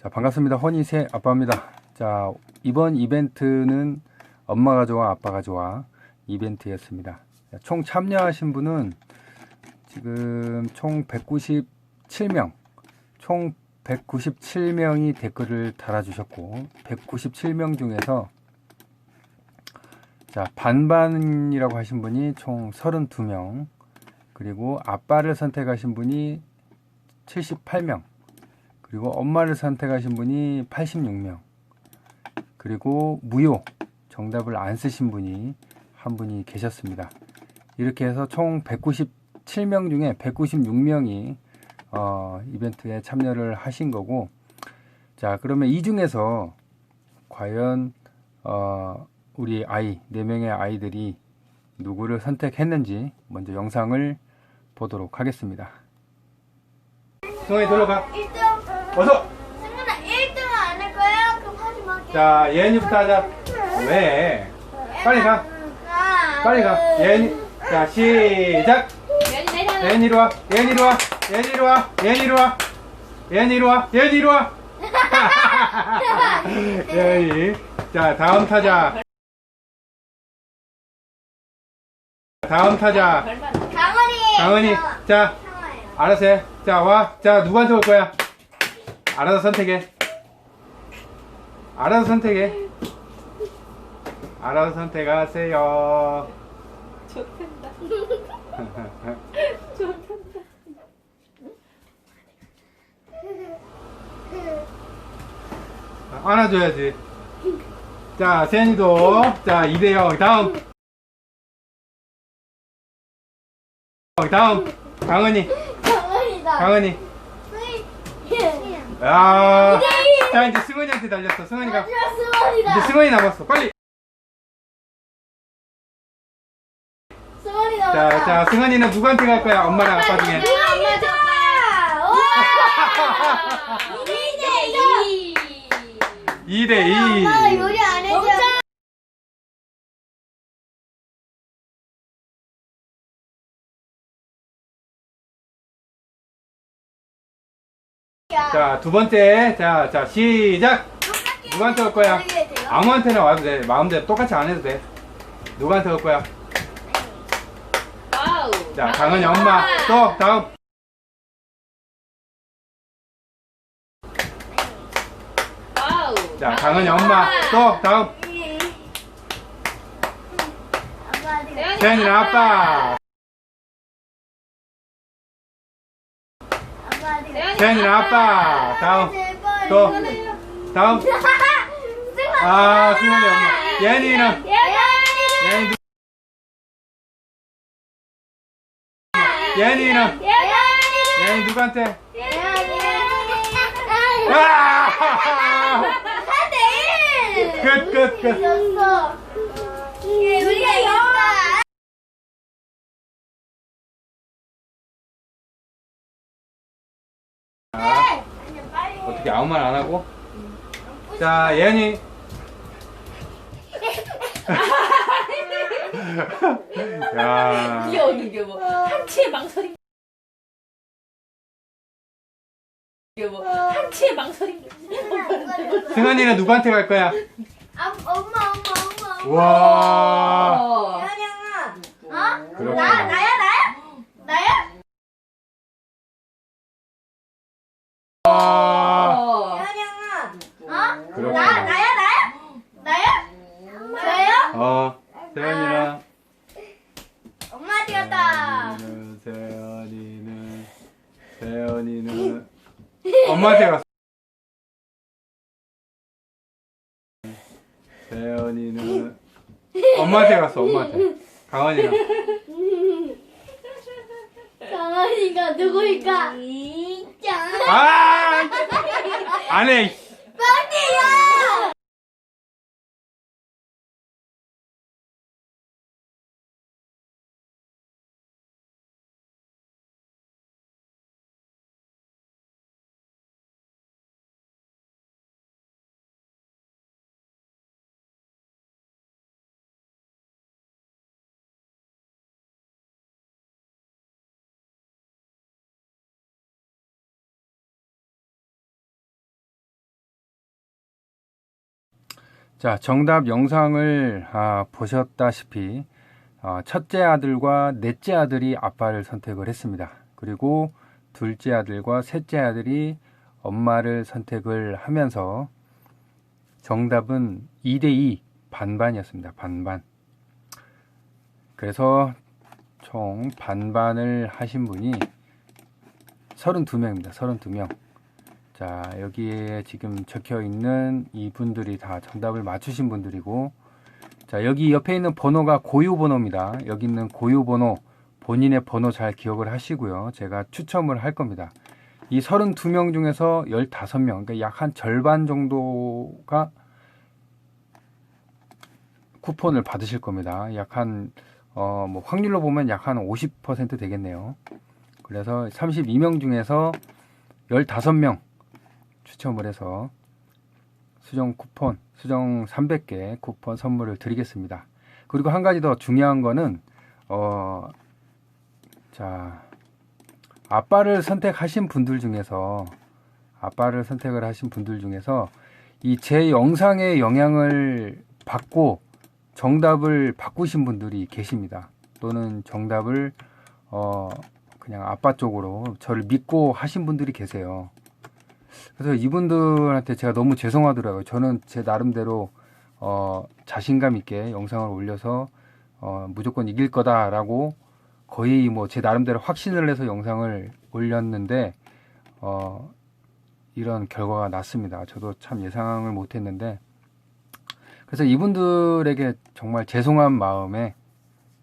자, 반갑습니다. 허니새 아빠입니다. 자, 이번 이벤트는 엄마가 좋아, 아빠가 좋아 이벤트였습니다. 자, 총 참여하신 분은 지금 총 197명, 총 197명이 댓글을 달아주셨고, 197명 중에서 자, 반반이라고 하신 분이 총 32명, 그리고 아빠를 선택하신 분이 78명, 그리고 엄마를 선택하신 분이 86명, 그리고 무효 정답을 안 쓰신 분이 한 분이 계셨습니다. 이렇게 해서 총 197명 중에 196명이 어, 이벤트에 참여를 하신 거고, 자, 그러면 이 중에서 과연 어, 우리 아이, 네 명의 아이들이 누구를 선택했는지 먼저 영상을 보도록 하겠습니다. 승원이 들어가. 1등 어서! 승훈아 1등 안 할 거야? 그럼 하지 마. 자, 예은이부터 하자. 왜? 빨리 가. 빨리 가. 둘, 예은이. 자, 시작! 예은이 이리 와. 예은이 이리 와. 예은이 이리 와. 예은이 이리 와. 예은이 이리 와. 예은이 이리 와. 예은이. 자, 다음 타자. 다음 타자. 강원이. 강은이. 자. 알아서 해. 자, 와. 자, 누구한테 올 거야? 알아서 선택해. 알아서 선택해. 알아서 선택하세요. 좋단다. 좋단다. 안아줘야지. 자, 세연이도. 자, 2대0. 다음. 다음. 강은이. 강원이다. 강은이. 승희. 야. 자, 이제 승원이한테 달렸어. 승원이가. 마지막 승원이다. 이제 승원이 남았어. 빨리. 승원이다. 자, 자, 승원이는 누구한테 갈 거야? 엄마랑 아빠 중에. 누가 엄마 줄 거야? 와! 2대 2. 2대 2. 엄마가 요리 안 해줘. 자, 두 번째. 자, 자, 시작. 누구한테 올 거야? 아무한테나 와도 돼. 마음대로 똑같이 안 해도 돼. 누구한테 올 거야? 와우. 자, 강은이 엄마. 또, 다음. 와우. 자, 강은이 엄마. 또, 다음. 세연이는 아빠. 세연이는 아빠. 다음. 또. 다음. 아, 승원이 엄마. 예은이는. 예은이 누- 예은이는. 예은이 누구한테? 아! 끝, 끝, 끝. 우리가 이겼다. 어떻게 아무 말 안 하고? 자, 예은이. 야. 귀여운 이게 뭐 한치의 망설임. 이게 뭐 한치의 망설임. 승원이는 누구한테 갈 거야? 아, 엄마, 엄마, 엄마, 엄마. 와. 어. 현영아, 어? 그렇구나. 나, 나야, 나야? 나야? 와. 어. 현영아, 어? 그렇구나. 나, 나야, 나야? 나야? 저요? 어, 세연이랑. 엄마 뛰었다. 세연이는, 세연이는, 세연이는. 엄마한테 갔어. 세연이는. 엄마한테 갔어, 엄마한테. 강원이는. 강아지가 누구일까? 아! 안 해! 빵이야! 자, 정답 영상을 아, 보셨다시피 어, 첫째 아들과 넷째 아들이 아빠를 선택을 했습니다. 그리고 둘째 아들과 셋째 아들이 엄마를 선택을 하면서 정답은 2대2 반반이었습니다. 반반. 그래서 총 반반을 하신 분이 32명입니다. 32명. 자, 여기에 지금 적혀 있는 이분들이 다 정답을 맞추신 분들이고, 자, 여기 옆에 있는 번호가 고유 번호입니다. 여기 있는 고유 번호, 본인의 번호 잘 기억을 하시고요. 제가 추첨을 할 겁니다. 이 32명 중에서 15명, 그러니까 약 한 절반 정도가 쿠폰을 받으실 겁니다. 약 한, 어, 뭐, 확률로 보면 약 한 50% 되겠네요. 그래서 32명 중에서 15명 추첨을 해서 수정 쿠폰, 수정 300개 쿠폰 선물을 드리겠습니다. 그리고 한 가지 더 중요한 거는, 어, 자, 아빠를 선택하신 분들 중에서, 아빠를 선택을 하신 분들 중에서 이 제 영상의 영향을 받고 정답을 바꾸신 분들이 계십니다. 또는 정답을, 어, 그냥 아빠 쪽으로 저를 믿고 하신 분들이 계세요. 그래서 이분들한테 제가 너무 죄송하더라고요. 저는 제 나름대로 어, 자신감 있게 영상을 올려서 어, 무조건 이길 거다라고 거의 뭐 제 나름대로 확신을 해서 영상을 올렸는데 어, 이런 결과가 났습니다. 저도 참 예상을 못했는데 그래서 이분들에게 정말 죄송한 마음에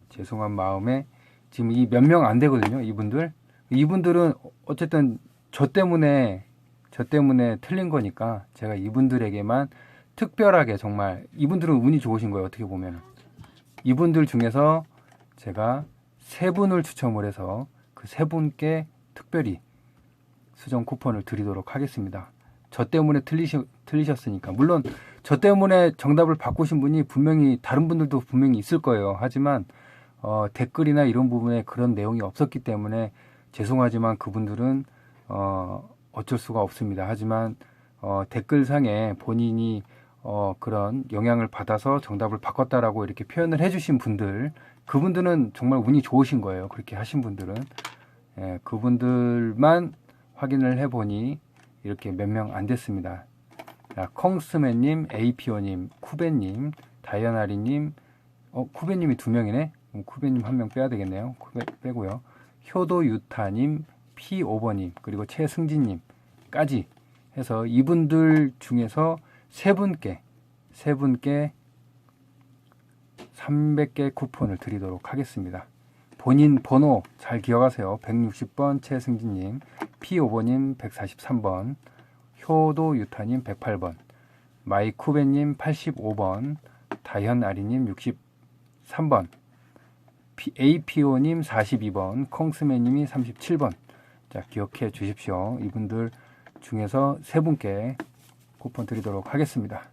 죄송한 마음에 지금 이 몇 명 안 되거든요. 이분들 이분들은 어쨌든 저 때문에 저 때문에 틀린 거니까 제가 이분들에게만 특별하게 정말 이분들은 운이 좋으신 거예요. 어떻게 보면 이분들 중에서 제가 세 분을 추첨을 해서 그 세 분께 특별히 수정 쿠폰을 드리도록 하겠습니다. 저 때문에 틀리시, 틀리셨으니까 물론 저 때문에 정답을 바꾸신 분이 분명히 다른 분들도 분명히 있을 거예요. 하지만 어, 댓글이나 이런 부분에 그런 내용이 없었기 때문에 죄송하지만 그분들은 어, 어쩔 수가 없습니다. 하지만 어, 댓글상에 본인이 어, 그런 영향을 받아서 정답을 바꿨다라고 이렇게 표현을 해주신 분들, 그분들은 정말 운이 좋으신 거예요. 그렇게 하신 분들은. 예, 그분들만 확인을 해보니 이렇게 몇 명 안 됐습니다. 자, 콩스맨님, 에이피오님, 쿠베님, 다이어나리님, 어, 쿠베님이 두 명이네? 그럼 쿠베님 한 명 빼야 되겠네요. 쿠베 빼고요. 효도 유타님, P5번님, 그리고 최승진님까지 해서 이분들 중에서 세 분께, 세 분께 300개 쿠폰을 드리도록 하겠습니다. 본인 번호 잘 기억하세요. 160번 최승진님, P5번님 143번, 효도 유타님 108번, 마이쿠베님 85번, 다현아리님 63번, APO님 42번, 콩스맨님이 37번. 자, 기억해 주십시오. 이분들 중에서 세 분께 쿠폰 드리도록 하겠습니다.